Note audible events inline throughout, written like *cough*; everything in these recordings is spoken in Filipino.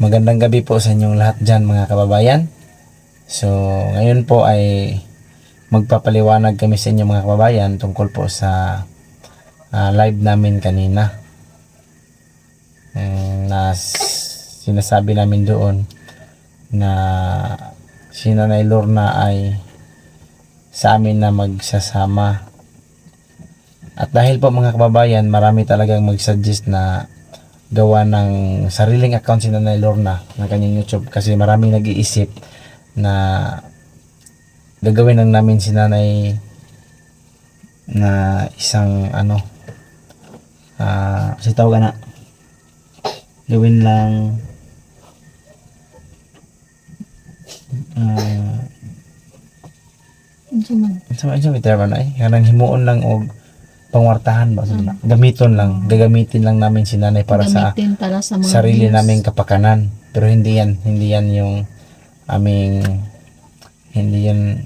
Magandang gabi po sa inyong lahat dyan mga kababayan. So, ngayon po ay magpapaliwanag kami sa inyo mga kababayan tungkol po sa ah, live namin kanina. Mm, na sinasabi namin doon na si Nanay Lorna ay sa amin na magsasama. At dahil po mga kababayan, marami talagang mag-suggest na gawa ng sariling account si Nanay Lorna ng kanyang YouTube kasi marami nag-iisip na gagawin lang namin si Nanay na isang ano ah kasi tawag na gawin lang Unsa man? sa may term na eh kanang himuon lang og pangwartahan ba sila gamiton lang gagamitin lang namin si Nanay para sa Gamitin para sa mga sarili views. naming kapakanan. Pero hindi yan, hindi yan yung aming, hindi yan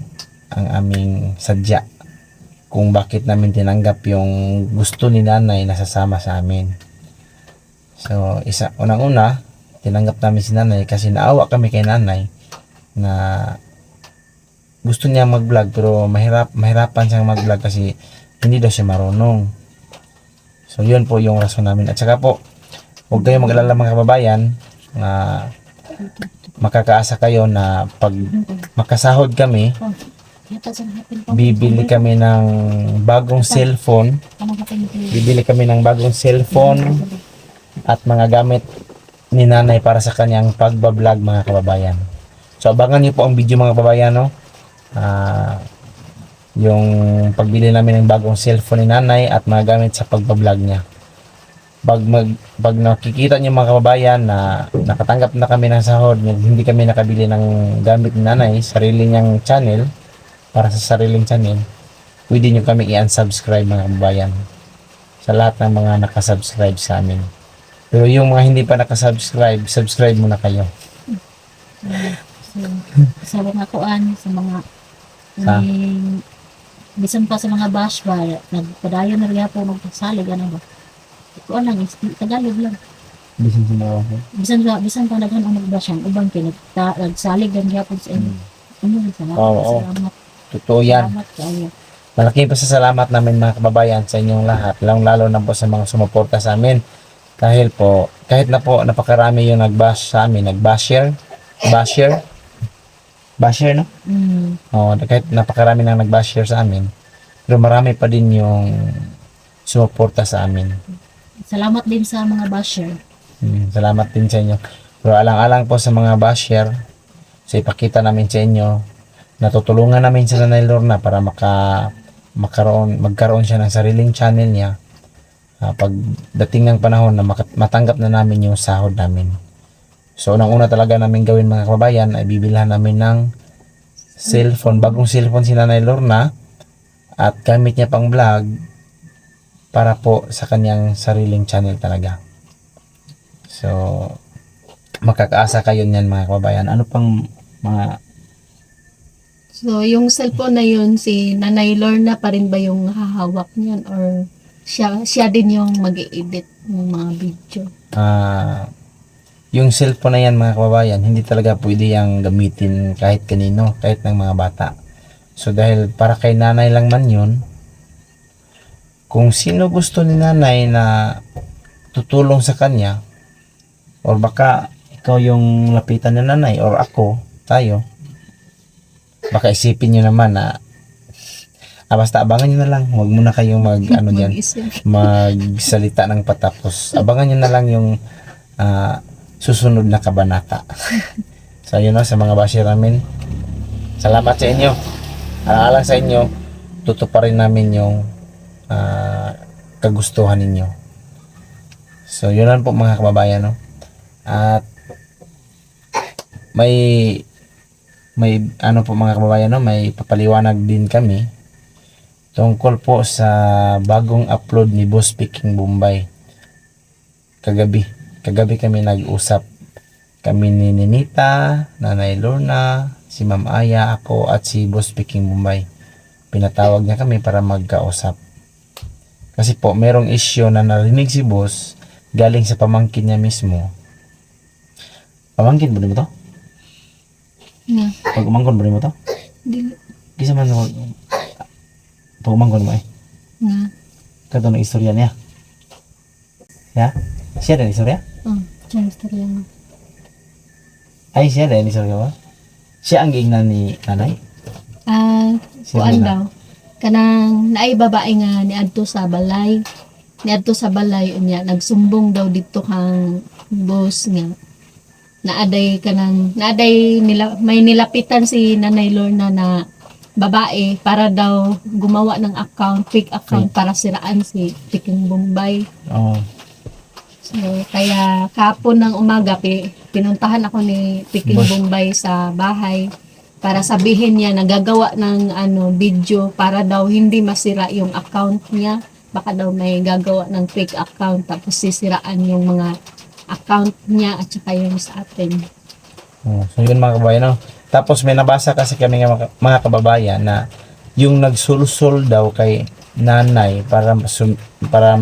ang aming sadya kung bakit namin tinanggap yung gusto ni nanay na sasama sa amin. So, isa, unang-una, tinanggap namin si nanay kasi naawa kami kay nanay na gusto niya mag-vlog pero mahirap, mahirapan siyang mag-vlog kasi hindi daw siya marunong. So, yun po yung rason namin. At saka po, huwag kayong mag-alala mga kababayan na makakaasa kayo na pag makasahod kami, bibili kami ng bagong cellphone, bibili kami ng bagong cellphone at mga gamit ni nanay para sa kanyang pagbablog mga kababayan. So abangan niyo po ang video mga kababayan no. Ah, yung pagbili namin ng bagong cellphone ni nanay at mga gamit sa pagbablog niya. Pag mag pag nakikita niyo mga kababayan na nakatanggap na kami ng sahod, hindi kami nakabili ng gamit ni nanay, sarili niyang channel para sa sariling channel, pwede niyo kami i-unsubscribe mga kababayan sa lahat ng mga nakasubscribe sa amin. Pero yung mga hindi pa nakasubscribe, subscribe muna kayo. So, sa mga kuan, sa mga Sa? Bisan pa sa mga bash ba, nagpadayon na rin po magsalig, ano ba? Kuan lang, is- Tagalog lang. Bisin sa mga. Bisan pa, bisan pa naghan ang magbash yan, ubang kinag, nagsalig lang gyapon sa inyo. Ano, salamat, Oo, oo. salamat, Totoo yan. salamat kayo. Malaking pasasalamat namin mga kababayan sa inyong lahat, lalong lalo na po sa mga sumuporta sa amin. Dahil po, kahit na po napakarami yung nag-bash sa amin, nag-basher, basher, basher no? Mm, Oo, kahit napakarami nang nag-basher sa amin, pero marami pa din yung sumuporta sa amin. salamat din sa mga basher. Hmm, salamat din sa inyo. Pero alang-alang po sa mga basher, sa ipakita namin sa inyo, natutulungan namin sa Nanay Lorna para maka, makaroon, magkaroon siya ng sariling channel niya. Ah, pag dating ng panahon na matanggap na namin yung sahod namin. So, unang-una talaga namin gawin mga kababayan ay bibilhan namin ng cellphone, bagong cellphone si Nanay Lorna at gamit niya pang vlog para po sa kanyang sariling channel talaga. So, makakaasa kayo niyan mga kababayan. Ano pang mga So, yung cellphone na yun, si Nanay Lorna pa rin ba yung hahawak niyan? Or siya, siya din yung mag edit ng mga video? ah yung cellphone na yan mga kababayan, hindi talaga pwede yung gamitin kahit kanino, kahit ng mga bata. So dahil para kay nanay lang man yun, kung sino gusto ni nanay na tutulong sa kanya, or baka ikaw yung lapitan ni nanay, or ako, tayo, baka isipin nyo naman na ah, basta abangan nyo na lang, huwag muna kayong mag, *laughs* ano dyan, magsalita ng patapos. Abangan nyo na lang yung ah, susunod na kabanata. *laughs* so, yun o, sa mga basher namin. Salamat sa inyo. Alang-alang sa inyo, tutuparin namin yung ah, kagustuhan ninyo. So, yun lang po mga kababayan, no? At may may ano po mga kababayan, no? May papaliwanag din kami tungkol po sa bagong upload ni Boss Speaking Bombay kagabi kagabi kami nag-usap kami ni Ninita, Nanay Lorna, si Ma'am Aya, ako at si Boss Speaking Bombay pinatawag niya kami para magkausap kasi po merong issue na narinig si Boss galing sa pamangkin niya mismo Pamangkin ba mo to? Nga. Pag umangkon ba mo to? Dili. Kisa man mo pag umangkon mo eh. Nga. Kato ng istorya niya. Ya? Siya din istorya? Oh, dyan istorya nga. Ay, siya din istorya mo? Siya ang giingnan ni nanay? Ah, Siya kuan daw. Kanang naay babae nga ni adto sa balay. Ni adto sa balay unya nagsumbong daw dito kang boss nga naaday kanang naaday nila may nilapitan si Nanay Lorna na babae para daw gumawa ng account, fake account para siraan si Tiking Bombay. Oo. So, kaya kapon ng umaga, pi, pinuntahan ako ni Piking. Bombay sa bahay para sabihin niya nagagawa ng ano video para daw hindi masira yung account niya. Baka daw may gagawa ng fake account tapos sisiraan yung mga account niya at saka yung sa atin. Oh, so yun mga kababayan, no? Tapos may nabasa kasi kami ng mga, mga kababayan na yung nagsulsol daw kay nanay para para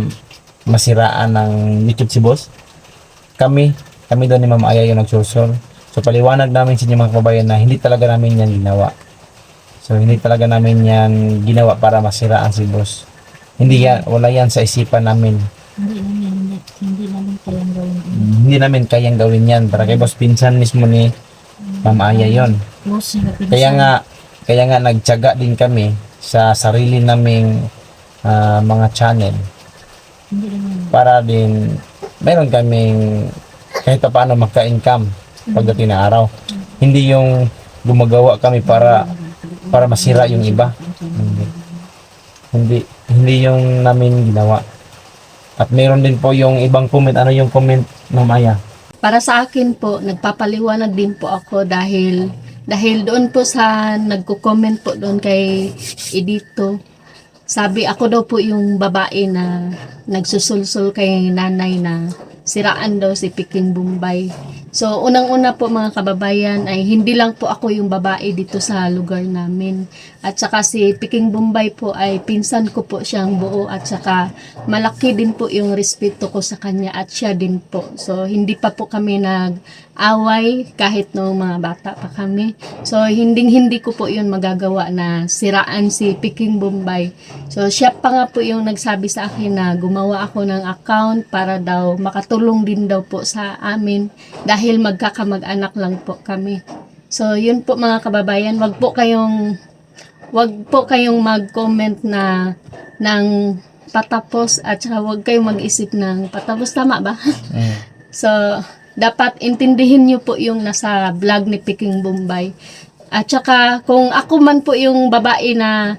masiraan ng YouTube si boss. Kami, kami daw ni Mama Aya yung nagsulsol. So paliwanag namin sa inyo mga kababayan na hindi talaga namin yan ginawa. So hindi talaga namin yan ginawa para masiraan si boss. Hindi yan, wala yan sa isipan namin. Hindi namin, hindi namin kayang gawin. Hindi namin kayang gawin yan para kay boss pinsan mismo ni Mama Aya yon. Kaya nga kaya nga nagtiyaga din kami sa sarili naming ah, mga channel. Para din meron kaming kahit pa paano magka-income pagdating na araw. Hindi yung gumagawa kami para para masira yung iba. Hindi. Hindi hindi yung namin ginawa. At meron din po yung ibang comment. Ano yung comment, Ma'am Aya? Para sa akin po, nagpapaliwanag din po ako dahil dahil doon po sa nagko-comment po doon kay Edito. Sabi ako daw po yung babae na nagsusulsul kay nanay na siraan daw si Piking Bombay. So, unang-una po mga kababayan ay hindi lang po ako yung babae dito sa lugar namin. At saka si Piking Bombay po ay pinsan ko po siyang buo at saka malaki din po yung respeto ko sa kanya at siya din po. So, hindi pa po kami nag-away kahit nung mga bata pa kami. So, hindi hindi ko po yun magagawa na siraan si Piking Bombay. So, siya pa nga po yung nagsabi sa akin na gumawa ako ng account para daw makatulong din daw po sa amin dahil magkakamag-anak lang po kami. So, yun po mga kababayan, wag po kayong wag po kayong mag-comment na ng patapos at saka wag kayong mag-isip ng patapos tama ba? Mm. *laughs* So, dapat intindihin nyo po yung nasa vlog ni Peking Bombay. At saka, kung ako man po yung babae na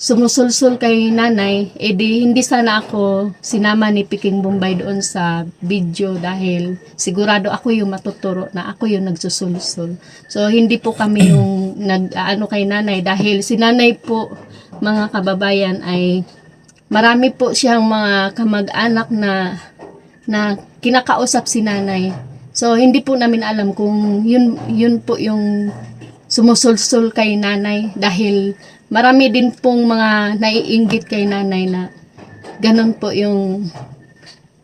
sumusulsul kay nanay, edi hindi sana ako sinama ni Peking Bombay doon sa video dahil sigurado ako yung matuturo na ako yung nagsusulsul. So, hindi po kami yung *clears throat* nag, ano kay nanay dahil si nanay po, mga kababayan, ay marami po siyang mga kamag-anak na na kinakausap si nanay. So, hindi po namin alam kung yun, yun po yung sumusulsul kay nanay dahil marami din pong mga naiinggit kay nanay na ganun po yung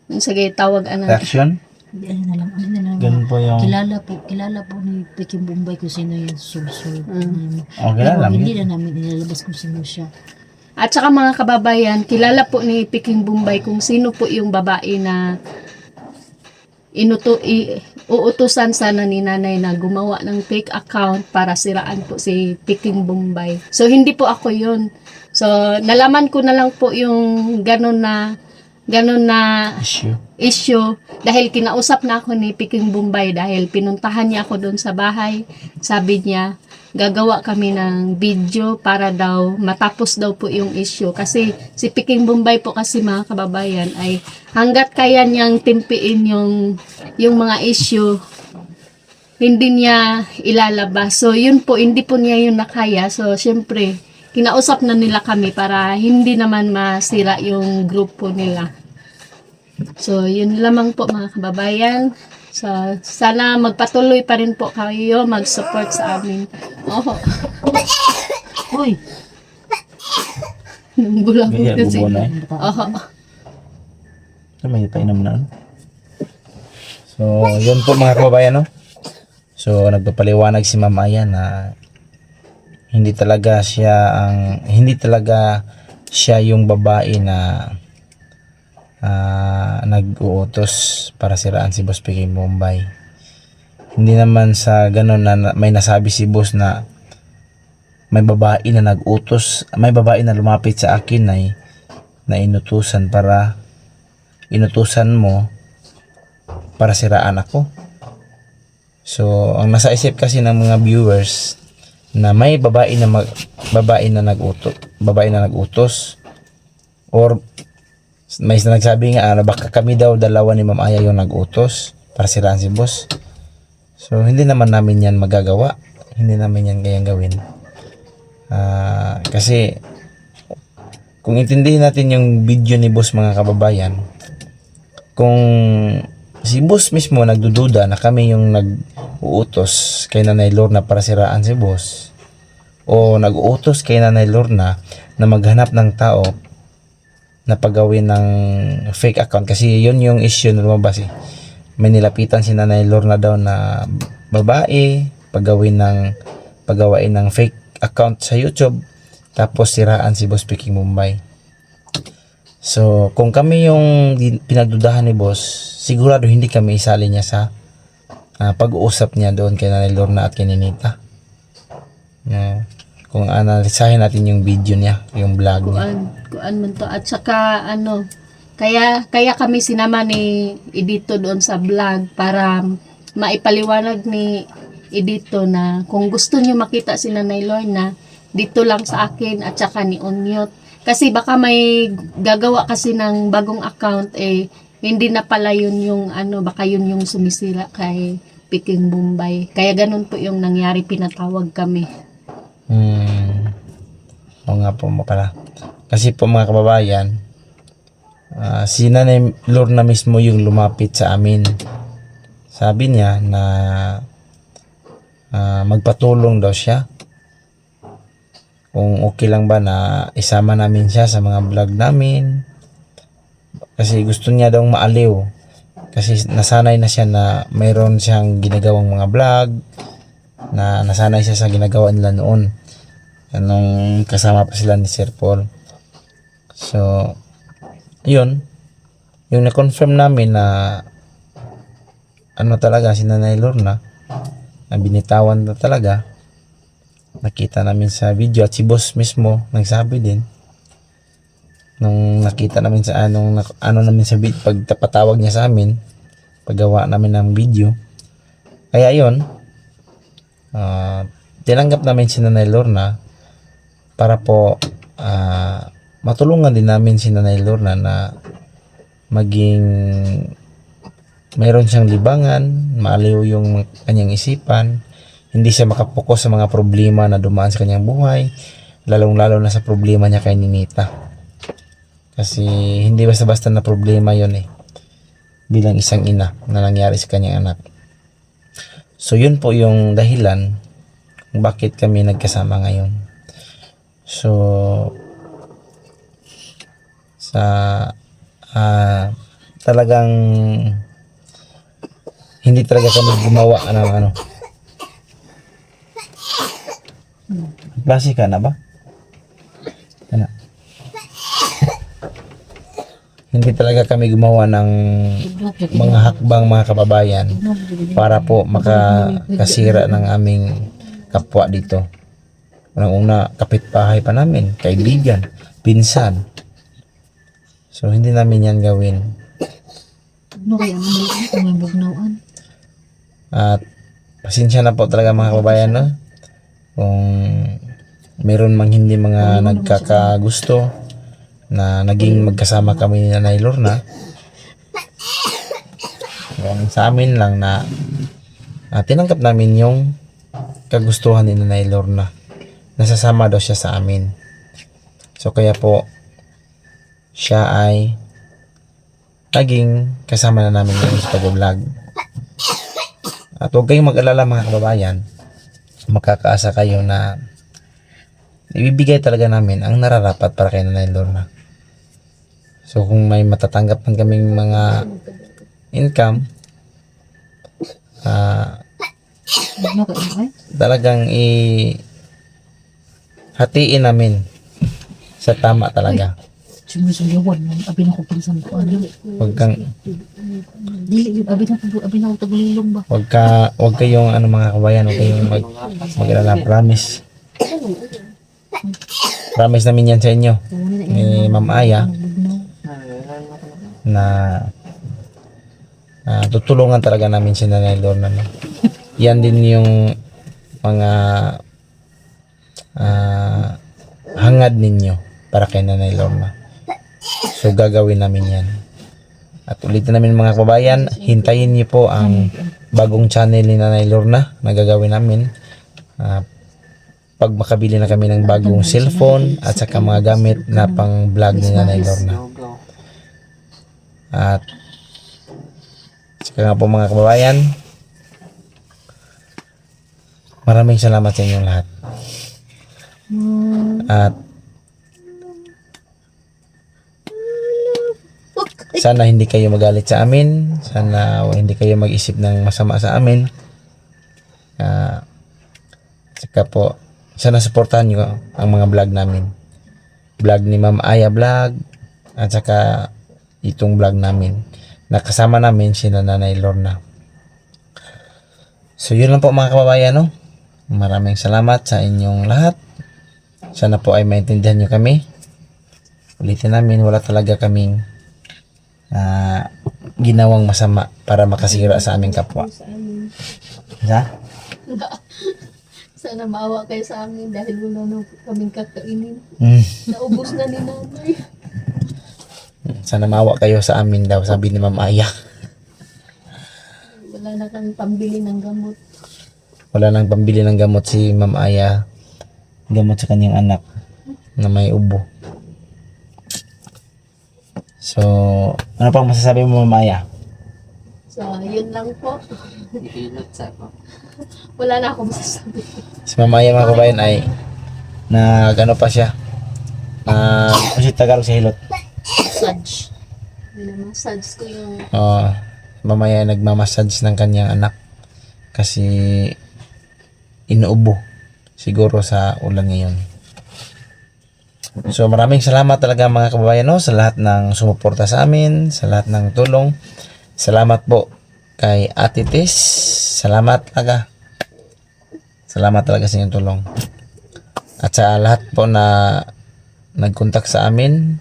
yung sige tawag ano Reaction? Ano na lang. Ano na lang. Ganun po yung... Kilala po, kilala po ni Peking Bombay kung sino yung sulsul. Mm. Okay Pero lang. hindi na namin nilalabas kung sino siya. At saka mga kababayan, kilala po ni Peking Bombay kung sino po yung babae na inuto, i, uutusan sana ni nanay na gumawa ng fake account para siraan po si Peking Bombay. So, hindi po ako yun. So, nalaman ko na lang po yung ganun na ganun na Issue. issue dahil kinausap na ako ni Peking Bombay dahil pinuntahan niya ako doon sa bahay. Sabi niya, gagawa kami ng video para daw matapos daw po yung issue. Kasi si Peking Bombay po kasi mga kababayan ay hanggat kaya niyang timpiin yung, yung mga issue, hindi niya ilalabas. So, yun po, hindi po niya yun nakaya. So, syempre, kinausap na nila kami para hindi naman masira yung grupo nila. So, yun lamang po mga kababayan. So, sana magpatuloy pa rin po kayo mag-support sa amin. Oh, Uy! bulang Ganyan, kasi. bubo na eh. Oh, So, may painom na. ano? So, yun po mga kababayan, no? So nagpapaliwanag si Ma'am Aya na hindi talaga siya ang hindi talaga siya yung babae na ah, nag-uutos para siraan si Boss PK Bombay. Hindi naman sa ganun na na- may nasabi si Boss na may babae na nag-utos, may babae na lumapit sa akin ay na inutusan para inutusan mo para siraan ako. So, ang nasa isip kasi ng mga viewers na may babae na mag, babae na nag-utos, babae na nag-utos or may nagsabi nga na baka kami daw dalawa ni Ma'am Aya yung nag-utos para siraan si boss. So, hindi naman namin yan magagawa. Hindi namin yan kayang gawin. Ah, kasi kung intindihin natin yung video ni boss mga kababayan, kung si boss mismo nagdududa na kami yung nag-uutos kay Nanay Lorna para siraan si boss o nag-uutos kay Nanay Lorna na maghanap ng tao na pagawin ng fake account kasi yun yung issue na lumabas eh. May nilapitan si Nanay Lorna daw na babae, pagawin ng pagawain ng fake account sa YouTube tapos siraan si Boss Speaking Mumbai. So, kung kami yung pinagdudahan ni Boss, sigurado hindi kami isali niya sa ah, pag-uusap niya doon kay Nanay Lorna at kay Ninita. Yeah. Kung analisahin natin yung video niya, yung vlog niya. kuan kuan man to at saka ano kaya kaya kami sinama ni Edito doon sa vlog para maipaliwanag ni Edito na kung gusto niyo makita si Nanay Lorna dito lang sa akin at saka ni Onyot kasi baka may gagawa kasi ng bagong account eh hindi na pala yun yung ano baka yun yung sumisira kay Peking Bombay kaya ganun po yung nangyari pinatawag kami. Oo nga po pala. Kasi po mga kababayan, ah, si Nanay Lorna mismo yung lumapit sa amin. Sabi niya na ah, magpatulong daw siya. Kung okay lang ba na isama namin siya sa mga vlog namin. Kasi gusto niya daw maaliw. Kasi nasanay na siya na mayroon siyang ginagawang mga vlog na nasanay siya sa ginagawa nila noon. Anong kasama pa sila ni Sir Paul. So, yun. Yung na-confirm namin na ano talaga si Nanay Lorna na binitawan na talaga nakita namin sa video at si boss mismo nagsabi din nung nakita namin sa anong ano namin sa vid pagtapatawag niya sa amin paggawa namin ng video kaya yon Ah, tinanggap namin si Nanay Lorna para po ah, matulungan din namin si Nanay Lorna na maging mayroon siyang libangan, maaliw yung kanyang isipan, hindi siya makapokus sa mga problema na dumaan sa kanyang buhay, lalong-lalo na sa problema niya kay Ninita. Kasi hindi basta-basta na problema yon eh, bilang isang ina na nangyari sa kanyang anak. So yun po yung dahilan kung bakit kami nagkasama ngayon. So sa ah, talagang hindi talaga kami gumawa ng ano. Klase ka na ba? Ano? *laughs* hindi talaga kami gumawa ng mga hakbang mga kababayan para po makakasira ng aming kapwa dito. Unang-una, kapitbahay pa namin, kaibigan, pinsan. So, hindi namin yan gawin. Ano kaya ang maliit? At pasensya na po talaga mga kababayan no? Kung meron mang hindi mga nagkakagusto na naging magkasama kami ni Nanay Lorna. Yung sa amin lang na ah, tinanggap namin yung kagustuhan ni Nanay Lorna. Nasasama daw siya sa amin. So kaya po siya ay naging kasama na namin ngayon sa pag-vlog. At huwag kayong mag-alala mga kababayan. Makakaasa kayo na ibibigay talaga namin ang nararapat para kay Nanay Lorna. So kung may matatanggap man kaming mga income, ay? talagang i hatiin namin sa tama talaga. Sumusuyawan mo. Abi na ko pinsan ko. Ano? Huwag kang Dili, abi na ko, abi na ko tagulilong ba? Huwag ka, huwag kayong ano mga kabayan, huwag kayong mag, mag promise. Promise namin yan sa inyo ni Ma'am Aya na ah, tutulungan talaga namin si Nanay Lorna. Yan din yung mga ah, hangad ninyo para kay Nanay Lorna. So gagawin namin yan. At ulitin namin mga kababayan, hintayin niyo po ang bagong channel ni Nanay Lorna na gagawin namin. Ah, pag makabili na kami ng bagong cellphone at saka mga gamit na pang vlog ni Nanay Lorna. At saka nga po mga kababayan, maraming salamat sa inyong lahat. At sana hindi kayo magalit sa amin. Sana hindi kayo mag-isip ng masama sa amin. Ah, saka po, sana supportahan nyo ang mga vlog namin. Vlog ni Ma'am Aya Vlog at saka itong vlog namin. Nakasama namin si Nanay Lorna. So yun lang po mga kababayan no. Maraming salamat sa inyong lahat. Sana po ay maintindihan nyo kami. Ulitin namin, wala talaga kaming ah, ginawang masama para makasira sa aming kapwa. Sa amin. Ha? *laughs* Sana maawa kayo sa amin dahil wala na kaming kakainin. Mm. Naubos na ni nanay. Sana mawa kayo sa amin daw, sabi ni Ma'am Aya. Wala na kang pambili ng gamot. Wala nang pambili ng gamot si Ma'am Aya. Gamot sa kanyang anak na may ubo. So, ano pang masasabi mo Ma'am Aya? So, yun lang po. Wala na akong masasabi. Si Ma'am Aya mga kabayan ay nag ano pa siya? Nag, ano si Tagalog sa hilot? Massage. Minamassage ko yung Uh, mamaya nagmamassage ng kanyang anak kasi inuubo siguro sa ulan ngayon. So maraming salamat talaga mga kababayan no, sa lahat ng sumuporta sa amin, sa lahat ng tulong. Salamat po kay Ate Tis. Salamat talaga. Salamat talaga sa inyong tulong. At sa lahat po na nag-contact sa amin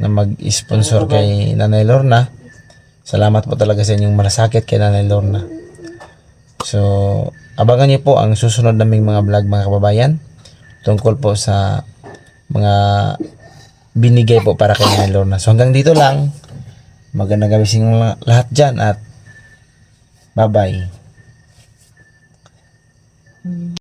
na mag-sponsor kay Nanay Lorna. Salamat po talaga sa inyong malasakit kay Nanay Lorna. So, abangan niyo po ang susunod naming mga vlog mga kababayan tungkol po sa mga binigay po para kay Nanay Lorna. So, hanggang dito lang. Magandang gabi sa lahat dyan at bye-bye.